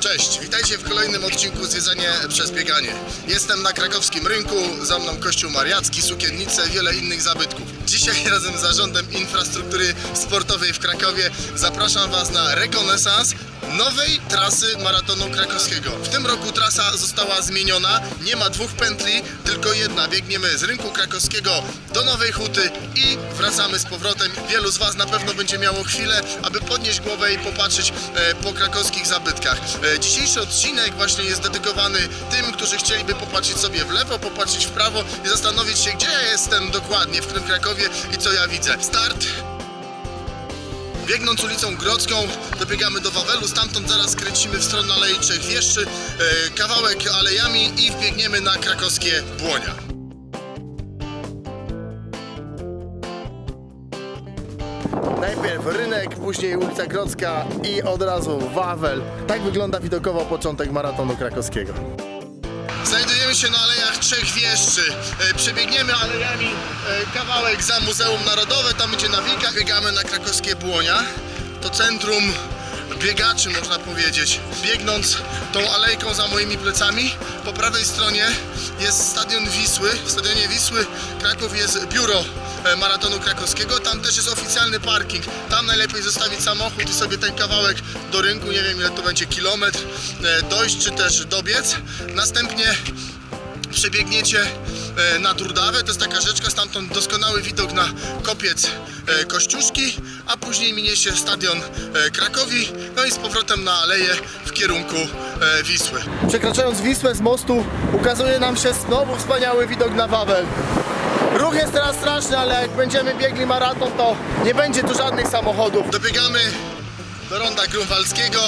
Cześć, witajcie w kolejnym odcinku Zwiedzanie przez bieganie. Jestem na krakowskim rynku, za mną Kościół Mariacki, Sukiennice, wiele innych zabytków. Dzisiaj razem z Zarządem Infrastruktury Sportowej w Krakowie zapraszam Was na rekonesans nowej trasy maratonu krakowskiego. W tym roku trasa została zmieniona, nie ma dwóch pętli, tylko jedna. Biegniemy z rynku krakowskiego do Nowej Huty i wracamy z powrotem. Wielu z Was na pewno będzie miało chwilę, aby podnieść głowę i popatrzeć e, po krakowskich zabytkach. E, dzisiejszy odcinek właśnie jest dedykowany tym, którzy chcieliby popatrzeć sobie w lewo, popatrzeć w prawo i zastanowić się, gdzie ja jestem dokładnie, w którym Krakowie i co ja widzę. Start! Biegnąc ulicą Grodzką dobiegamy do Wawelu, stamtąd zaraz kręcimy w stronę Alei Trzech Wieszczy, e, kawałek alejami i wbiegniemy na krakowskie Błonia. Najpierw rynek, później ulica Grodzka i od razu Wawel. Tak wygląda widokowo początek maratonu krakowskiego. Znajdujemy się na Alejach Trzech Wieszczy. E, Przebiegniemy alejami e, kawałek za Muzeum Narodowe, tam będzie nawika. Biegamy na krakowskie Błonia. To centrum biegaczy, można powiedzieć. Biegnąc tą alejką za moimi plecami, po prawej stronie jest stadion Wisły. W stadionie Wisły Kraków jest biuro e, maratonu krakowskiego. Tam też jest oficjalny parking. Tam najlepiej zostawić samochód i sobie ten kawałek do rynku, nie wiem ile to będzie kilometr, dojść czy też dobiec. Następnie przebiegniecie e, na Durdawę, to jest taka rzeczka, stamtąd doskonały widok na kopiec e, Kościuszki, a później miniecie stadion e, Krakowi, no i z powrotem na aleję w kierunku Wisły. Przekraczając Wisłę z mostu ukazuje nam się znowu wspaniały widok na Wawel. Ruch jest teraz straszny, ale jak będziemy biegli maraton, to nie będzie tu żadnych samochodów. Dobiegamy do ronda grunwaldzkiego,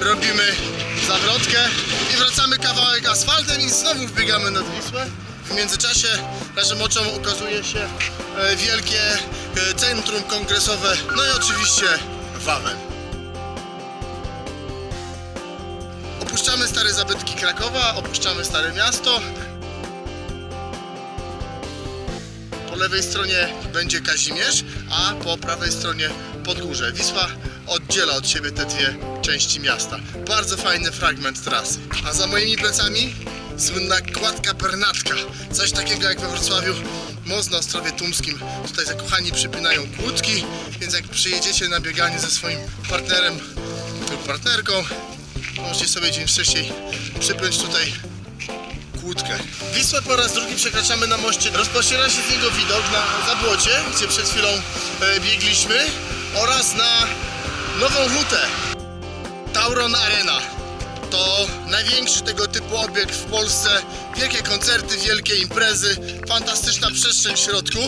robimy zawrotkę i wracamy kawałek asfaltem i znowu wbiegamy nad Wisłę. W międzyczasie naszym oczom ukazuje się e, wielkie e, centrum kongresowe, no i oczywiście Wawel. Opuszczamy stare zabytki Krakowa, opuszczamy Stare Miasto, Po lewej stronie będzie Kazimierz, a po prawej stronie Podgórze. Wisła oddziela od siebie te dwie części miasta. Bardzo fajny fragment trasy. A za moimi plecami słynna kładka Bernatka. Coś takiego jak we Wrocławiu most Ostrowie Tumskim. Tutaj zakochani przypinają kłódki, więc jak przyjedziecie na bieganie ze swoim partnerem lub partnerką, możecie sobie dzień wcześniej przypiąć tutaj kłódkę. Wisłę po raz drugi przekraczamy na moście. Rozpościera się z niego widok na Zabłocie, gdzie przed chwilą e, biegliśmy oraz na Nową Hutę. Tauron Arena. To największy tego typu obiekt w Polsce. Wielkie koncerty, wielkie imprezy, fantastyczna przestrzeń w środku.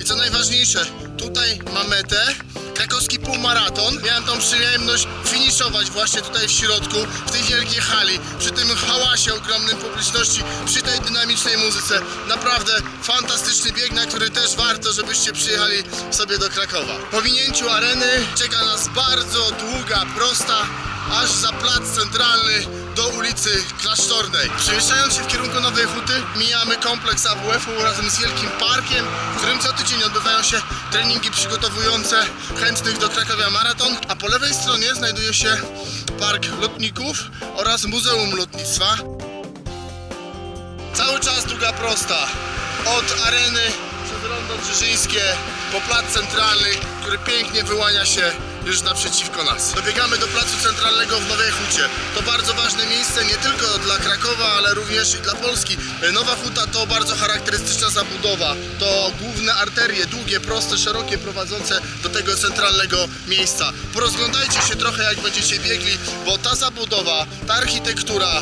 I co najważniejsze, tutaj ma metę krakowski półmaraton. Miałem tą przyjemność finiszować właśnie tutaj w środku, w tej wielkiej hali, przy tym hałasie ogromnym publiczności, przy tej dynamicznej muzyce. Naprawdę fantastyczny bieg, na który też warto, żebyście przyjechali sobie do Krakowa. Po winięciu areny czeka nas bardzo długa, prosta, aż za plac centralny ulicy Klasztornej. Przemieszczając się w kierunku Nowej Huty, mijamy kompleks AWF-u razem z wielkim parkiem, w którym co tydzień odbywają się treningi przygotowujące chętnych do Krakowia Maraton, a po lewej stronie znajduje się Park Lotników oraz Muzeum Lotnictwa. Cały czas druga prosta. Od areny przez rondo Drzyżyńskie po plac centralny, który pięknie wyłania się już naprzeciwko nas. Dobiegamy do placu centralnego w Nowej Hucie. To bardzo ważne miejsce nie tylko dla Krakowa, ale również i dla Polski. Nowa Huta to bardzo charakterystyczna zabudowa. To główne arterie, długie, proste, szerokie, prowadzące do tego centralnego miejsca. Porozglądajcie się trochę jak będziecie biegli, bo ta zabudowa, ta architektura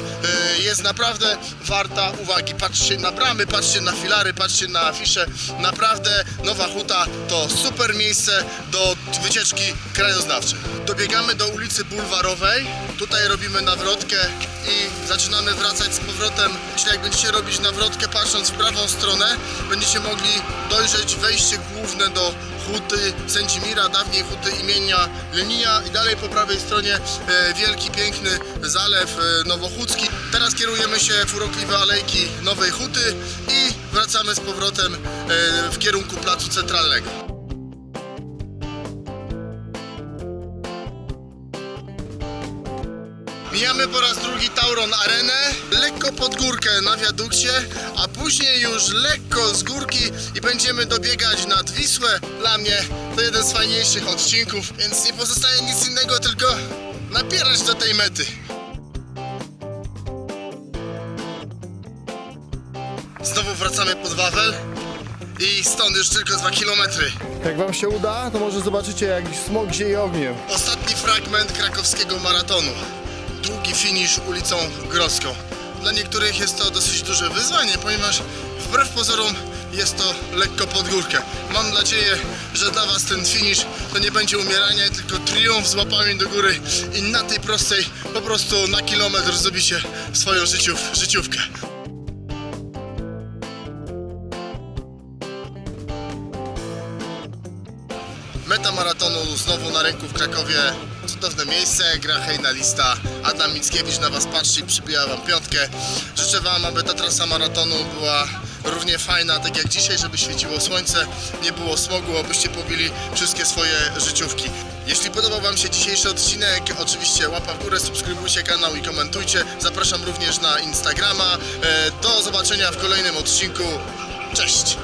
y, jest naprawdę warta uwagi. Patrzcie na bramy, patrzcie na filary, patrzcie na afisze. Naprawdę Nowa Huta to super miejsce do wycieczki krajoznawczej. Dobiegamy do ulicy Bulwarowej. Tutaj robimy nawrotkę i zaczynamy wracać z powrotem. Czyli jak będziecie robić nawrotkę patrząc w prawą stronę, będziecie mogli dojrzeć wejście główne do Huty Sędzimira, dawniej Huty imienia Lenina i dalej po prawej stronie e, wielki, piękny zalew e, nowochódzki. Teraz kierujemy się w urokliwe alejki Nowej Huty i wracamy z powrotem e, w kierunku placu centralnego. Mijamy po raz drugi Tauron Arenę, lekko pod górkę na wiadukcie, a później już lekko z górki i będziemy dobiegać nad Wisłę. Dla mnie to jeden z fajniejszych odcinków, więc nie pozostaje nic innego, tylko napierać do tej mety. Znowu wracamy pod Wawel i stąd już tylko 2 km. Jak wam się uda, to może zobaczycie jak smog zieje ogniem. Ostatni fragment krakowskiego maratonu. Długi finisz ulicą Groską. Dla niektórych jest to dosyć duże wyzwanie, ponieważ wbrew pozorom jest to lekko pod górkę. Mam nadzieję, że dla Was ten finisz to nie będzie umieranie, tylko triumf z łapami do góry i na tej prostej po prostu na kilometr zrobicie swoją życiów, życiówkę. Meta maratonu znowu na rynku w Krakowie. Cudowne miejsce, gra hejna lista. Adam Mickiewicz na Was patrzy i przybija Wam piątkę. Życzę Wam, aby ta trasa maratonu była równie fajna, tak jak dzisiaj, żeby świeciło słońce, nie było smogu, abyście pobili wszystkie swoje życiówki. Jeśli podobał Wam się dzisiejszy odcinek, oczywiście łapa w górę, subskrybujcie kanał i komentujcie. Zapraszam również na Instagrama. E, Do zobaczenia w kolejnym odcinku. Cześć!